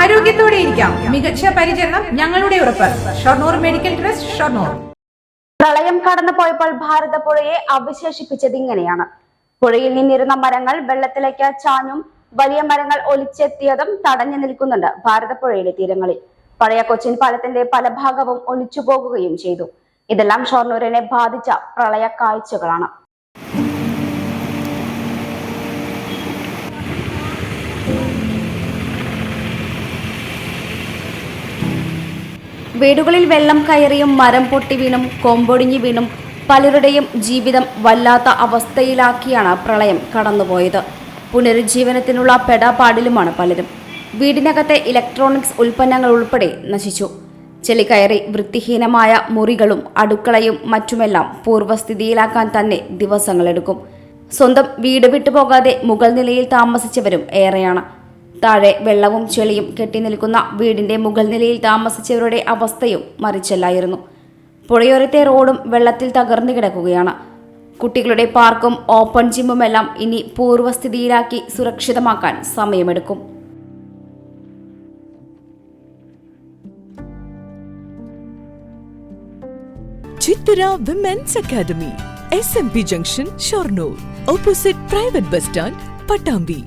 ആരോഗ്യത്തോടെ ഇരിക്കാം. മികച്ച പരിചരണം ഞങ്ങളുടെ ഉറപ്പ്. Shoranur medical trust Shoranur. പ്രളയം കടന്നു പോയപ്പോൾ ഭാരതപ്പുഴയെ അവശേഷിപ്പിച്ചത് ഇങ്ങനെയാണ്. പുഴയിൽ നിന്നിരുന്ന മരങ്ങൾ വെള്ളത്തിലേക്ക് ചാഞ്ഞും വലിയ മരങ്ങൾ ഒലിച്ചെത്തിയതും തടഞ്ഞു നിൽക്കുന്നുണ്ട് ഭാരതപ്പുഴയിലെ തീരങ്ങളിൽ. പഴയ കൊച്ചിൻ പാലത്തിന്റെ പല ഭാഗവും ഒലിച്ചു പോകുകയും ചെയ്തു. ഇതെല്ലാം ഷൊർണൂരിനെ ബാധിച്ച പ്രളയ കാഴ്ചകളാണ്. വീടുകളിൽ വെള്ളം കയറിയും മരം പൊട്ടി വീണും കൊമ്പൊടിഞ്ഞു വീണും പലരുടെയും ജീവിതം വല്ലാത്ത അവസ്ഥയിലാക്കിയാണ് പ്രളയം കടന്നുപോയത്. പുനരുജ്ജീവനത്തിനുള്ള പെടാപാടിലുമാണ് പലരും. വീടിനകത്തെ ഇലക്ട്രോണിക്സ് ഉൽപ്പന്നങ്ങൾ ഉൾപ്പെടെ നശിച്ചു. ചെളി കയറി വൃത്തിഹീനമായ മുറികളും അടുക്കളയും മറ്റുമെല്ലാം പൂർവസ്ഥിതിയിലാക്കാൻ തന്നെ ദിവസങ്ങളെടുക്കും. സ്വന്തം വീട് വിട്ടുപോകാതെ മുകൾ നിലയിൽ താമസിച്ചവരും ഏറെയാണ്. താഴെ വെള്ളവും ചെളിയും കെട്ടി നിൽക്കുന്ന വീടിന്റെ മുകൾ നിലയിൽ താമസിച്ചവരുടെ അവസ്ഥയും മറിച്ചല്ലായിരുന്നു. പുഴയോരത്തെ റോഡും വെള്ളത്തിൽ തകർന്നു കിടക്കുകയാണ്. കുട്ടികളുടെ പാർക്കും ഓപ്പൺ ജിമ്മുമെല്ലാം ഇനി പൂർവസ്ഥിതിയിലാക്കി സുരക്ഷിതമാക്കാൻ സമയമെടുക്കും. Chithura women's academy S M P junction Shoranur opposite private bus stand Pattambi